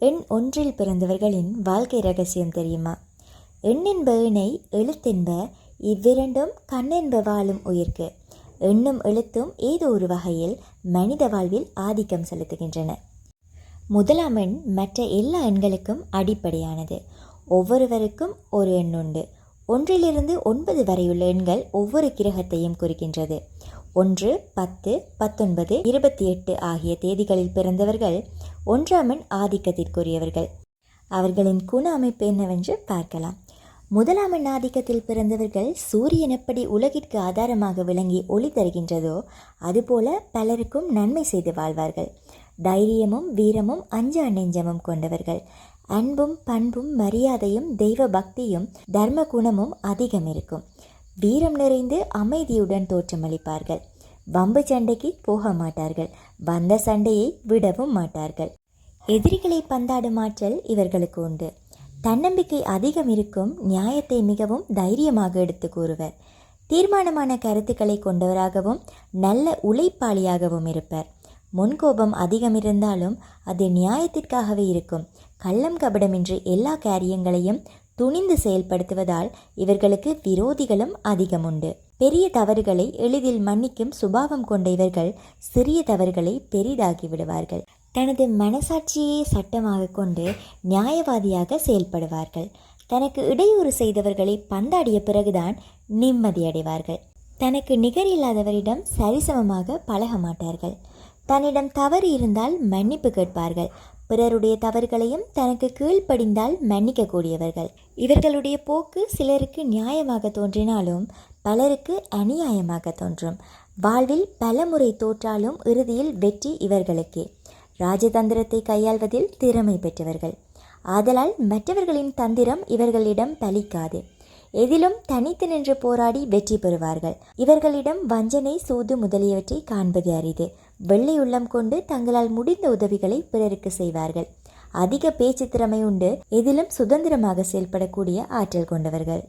எண் ஒன்றில் பிறந்தவர்களின் வாழ்க்கை ரகசியம் தெரியுமா? எண்ணென்ப இணை எழுத்தென்ப இவ்விரண்டும் கண்ணென்ப வாழும் உயிர்க்கு. எண்ணும் எழுத்தும் ஏதோ ஒரு வகையில் மனித வாழ்வில் ஆதிக்கம் செலுத்துகின்றன. முதலாம் எண் மற்ற எல்லா எண்களுக்கும் அடிப்படையானது. ஒவ்வொருவருக்கும் ஒரு எண் உண்டு ஒன்றிலிருந்து ஒன்பது வரையுள்ள எண்கள் ஒவ்வொரு கிரகத்தையும் குறிக்கின்றது. ஒன்று பத்து பத்தொன்பது இருபத்தி எட்டு ஆகிய தேதிகளில் பிறந்தவர்கள் ஒன்றாம் ஆதிக்கத்திற்குரியவர்கள். அவர்களின் குண அமைப்பு என்னவென்று பார்க்கலாம். முதலாம் ஆதிக்கத்தில் பிறந்தவர்கள் சூரியன் எப்படி உலகிற்கு ஆதாரமாக விளங்கி ஒளி தருகின்றதோ அதுபோல பலருக்கும் நன்மை செய்து வாழ்வார்கள். தைரியமும் வீரமும் அஞ்சா நெஞ்சமும் கொண்டவர்கள். அன்பும் பண்பும் மரியாதையும் தெய்வ பக்தியும் தர்ம குணமும் அதிகம் இருக்கும் வீரம் நிறைந்து அமைதியுடன் தோற்றமளிப்பார்கள். வம்பு சண்டைக்கு போக மாட்டார்கள். வந்த சண்டையை விடவும் மாட்டார்கள். எதிரிகளை பந்தாடும் ஆற்றல் இவர்களுக்கு உண்டு. தன்னம்பிக்கை அதிகம் இருக்கும் நியாயத்தை மிகவும் தைரியமாக எடுத்து கூறுவர். தீர்மானமான கருத்துக்களை கொண்டவராகவும் நல்ல உழைப்பாளியாகவும் இருப்பர். முன்கோபம் அதிகம் இருந்தாலும் அது நியாயத்திற்காகவே இருக்கும். கள்ளம் கபடமின்றி எல்லா காரியங்களையும் துணிந்து செயல்படுத்துவதால் இவர்களுக்கு விரோதிகளும் அதிகம் உண்டு பெரிய தவறுகளை எளிதில் மன்னிக்கும் சுபாவம் கொண்ட இவர்கள் சிறிய தவறுகளை பெரிதாக்கி விடுவார்கள். தனது மனசாட்சியை சட்டமாக கொண்டு நியாயவாதியாக செயல்படுவார்கள். தனக்கு இடையூறு செய்தவர்களை பந்தாடிய பிறகுதான் நிம்மதியடைவார்கள். தனக்கு நிகரில்லாதவரிடம் சரிசமமாக பழக மாட்டார்கள் தன்னிடம் தவறு இருந்தால் மன்னிப்பு கேட்பார்கள். பிறருடைய தவறுகளையும் தனக்கு கீழ்ப்படிந்தால் மன்னிக்கக்கூடியவர்கள். இவர்களுடைய போக்கு சிலருக்கு நியாயமாக தோன்றினாலும் பலருக்கு அநியாயமாக தோன்றும். வாழ்வில் பலமுறை தோற்றாலும் இறுதியில் வெற்றி இவர்களுக்கே. ராஜதந்திரத்தை கையாள்வதில் திறமை பெற்றவர்கள். ஆதலால் மற்றவர்களின் தந்திரம் இவர்களிடம் பலிக்காது. எதிலும் தனித்து நின்று போராடி வெற்றி பெறுவார்கள். இவர்களிடம் வஞ்சனை சூது முதலியவற்றை காண்பது அரிது. வெள்ளை உள்ளம் கொண்டு தங்களால் முடிந்த உதவிகளை பிறருக்கு செய்வார்கள். அதிக பேச்சு திறமை உண்டு. எதிலும் சுதந்திரமாக செயல்படக்கூடிய ஆற்றல் கொண்டவர்கள்.